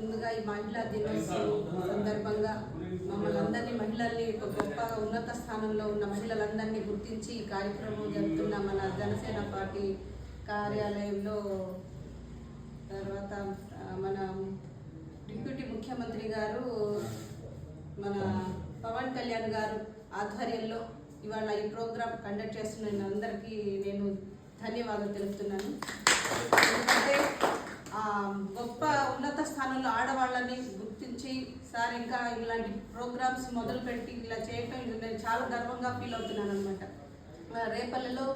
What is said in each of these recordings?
ముందుగా ఈ మహిళా దినోత్సవం సందర్భంగా మమ్మల్ని అందరినీ మహిళల్ని ఒక గొప్ప ఉన్నత స్థానంలో ఉన్న మహిళలందరినీ గుర్తించి ఈ కార్యక్రమం జరుపుతున్న మన జనసేన పార్టీ కార్యాలయంలో తర్వాత మన డిప్యూటీ ముఖ్యమంత్రి గారు మన పవన్ కళ్యాణ్ గారు ఆధ్వర్యంలో ఇవాళ ఈ ప్రోగ్రాం కండక్ట్ చేస్తున్న అందరికీ నేను ధన్యవాదాలు తెలుపుతున్నాను. ఎందుకంటే గొప్ప ఉన్నత స్థానంలో ఆడవాళ్ళని గుర్తించి సార్ ఇంకా ఇలాంటి ప్రోగ్రామ్స్ మొదలుపెట్టి ఇలా చేయటం నేను చాలా గర్వంగా ఫీల్ అవుతున్నాను అనమాట రేపల్లెలో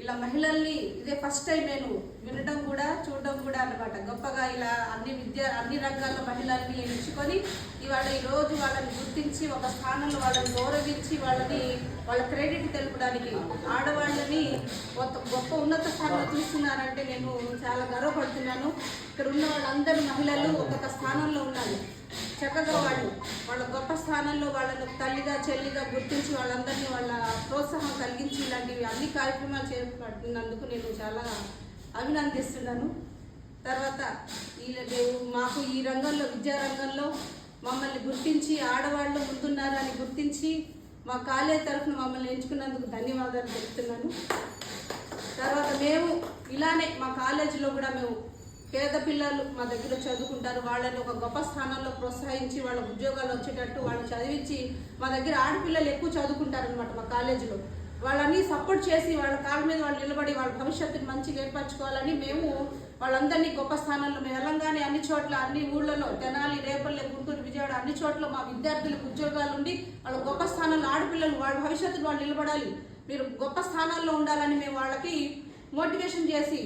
ఇలా మహిళల్ని ఇదే ఫస్ట్ టైం నేను వినడం కూడా చూడడం కూడా అన్నమాట. గొప్పగా ఇలా అన్ని విద్య అన్ని రంగాల మహిళల్ని ఎంచుకొని ఇవాళ ఈ రోజు వాళ్ళని గుర్తించి ఒక స్థానంలో వాళ్ళని గౌరవించి వాళ్ళని వాళ్ళ క్రెడిట్ తెలుపడానికి ఆడవాళ్ళని గొప్ప ఉన్నత స్థానంలో చూస్తున్నారంటే నేను చాలా గర్వపడుతున్నాను. ఇక్కడ ఉన్న వాళ్ళందరూ మహిళలు ఒక్కొక్క స్థానంలో ఉన్నారు. చక్కగా వాళ్ళు వాళ్ళ గొప్ప స్థానంలో వాళ్ళను తల్లిగా చెల్లిగా గుర్తించి వాళ్ళందరినీ వాళ్ళ ప్రోత్సాహం కలిగించి ఇలాంటివి అన్ని కార్యక్రమాలు చేపట్టినందుకు నేను చాలా అభినందిస్తున్నాను. తర్వాత వీళ్ళు మాకు ఈ రంగంలో విద్యా రంగంలో మమ్మల్ని గుర్తించి ఆడవాళ్ళు ముందున్నారని గుర్తించి మా కాలేజ్ తరఫున మమ్మల్ని ఎంచుకున్నందుకు ధన్యవాదాలు చెప్తున్నాను తర్వాత మేము ఇలానే మా కాలేజీలో కూడా మేము పేద పిల్లలు మా దగ్గర చదువుకుంటారు వాళ్ళని ఒక గొప్ప స్థానంలో ప్రోత్సహించి వాళ్ళ ఉద్యోగాలు వచ్చేటట్టు వాళ్ళని చదివించి మా దగ్గర ఆడపిల్లలు ఎక్కువ చదువుకుంటారు అనమాట మా కాలేజీలో. వాళ్ళని సపోర్ట్ చేసి వాళ్ళ కాళ్ళ మీద వాళ్ళు నిలబడి వాళ్ళ భవిష్యత్తుని మంచిగా ఏర్పరచుకోవాలని మేము వాళ్ళందరినీ గొప్ప స్థానంలో మేము వెళ్ళంగానే అన్ని చోట్ల అన్ని ఊళ్ళలో తెనాలి రేపల్లె గుంటూరు విజయవాడ అన్ని చోట్ల మా విద్యార్థులకు ఉద్యోగాలు ఉండి వాళ్ళ గొప్ప స్థానంలో ఆడపిల్లలు వాళ్ళ భవిష్యత్తును వాళ్ళు నిలబడాలి. మీరు గొప్ప స్థానాల్లో ఉండాలని మేము వాళ్ళకి మోటివేషన్ చేసి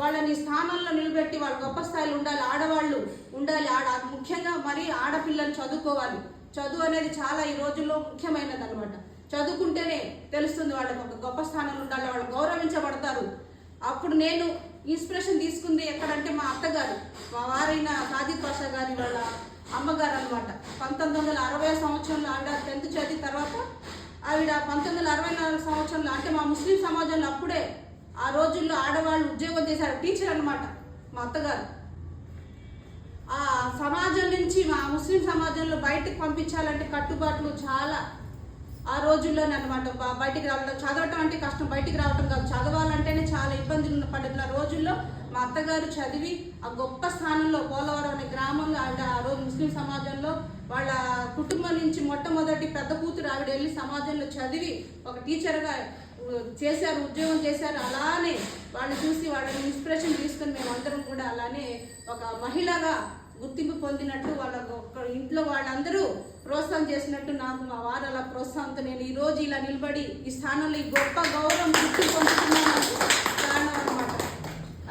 వాళ్ళని స్థానంలో నిలబెట్టి వాళ్ళు గొప్ప స్థాయిలో ఉండాలి. ఆడవాళ్ళు ఉండాలి. ఆడ ముఖ్యంగా మరి ఆడపిల్లలు చదువుకోవాలి. చదువు అనేది చాలా ఈ రోజుల్లో ముఖ్యమైనది అనమాట చదువుకుంటేనే తెలుస్తుంది వాళ్ళకి ఒక గొప్ప స్థానంలో ఉండాలి. వాళ్ళు గౌరవించబడతారు. అప్పుడు నేను ఇన్స్పిరేషన్ తీసుకుంది ఎక్కడంటే మా అత్తగారు. మా వారైన సాజిద్ పాషా గారి వాళ్ళ అమ్మగారు అనమాట పంతొమ్మిది వందల అరవై సంవత్సరంలో ఆవిడ టెన్త్ చదివిన తర్వాత ఆవిడ పంతొమ్మిది వందల అరవై నాలుగు సంవత్సరంలో అంటే మా ముస్లిం సమాజంలో అప్పుడే ఆ రోజుల్లో ఆడవాళ్ళు ఉద్యోగం చేశారు. టీచర్ అనమాట మా అత్తగారు. ఆ సమాజం నుంచి మా ముస్లిం సమాజంలో బయటకు పంపించాలంటే కట్టుబాట్లు చాలా ఆ రోజుల్లోనే అనమాట బయటికి రావడం చదవటం అంటే కష్టం. బయటికి రావటం కాదు. చదవాలంటేనే చాలా ఇబ్బందులు ఉన్న పడుతున్న రోజుల్లో మా అత్తగారు చదివి ఆ గొప్ప స్థానంలో పోలవరం అనే గ్రామంలో ఆవిడ ఆ రోజు ముస్లిం సమాజంలో వాళ్ళ కుటుంబం నుంచి మొట్టమొదటి పెద్ద కూతురు ఆవిడ వెళ్ళి సమాజంలో చదివి ఒక టీచర్గా చేశారు ఉద్యోగం చేశారు అలానే వాళ్ళు చూసి వాళ్ళని ఇన్స్పిరేషన్ తీసుకొని మేమందరం కూడా అలానే ఒక మహిళగా గుర్తింపు పొందినట్టు వాళ్ళ ఇంట్లో వాళ్ళందరూ ప్రోత్సాహం చేసినట్టు నాకు మా వారు అలా ప్రోత్సాహంతో నేను ఈ రోజు ఇలా నిలబడి ఈ స్థానంలో ఈ గొప్ప గౌరవం గుర్తింపు పొందుతున్నాను కారణం అనమాట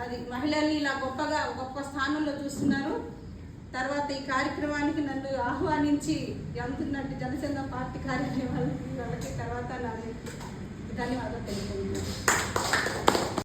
అది మహిళల్ని ఇలా గొప్పగా గొప్ప స్థానంలో చూస్తున్నారు. తర్వాత ఈ కార్యక్రమానికి నన్ను ఆహ్వానించి అందుతున్నట్టు జనసేన పార్టీ కార్యాలయం వాళ్ళకి తర్వాత నాకు ధన్యవాదాలు తెలుపుతున్నాను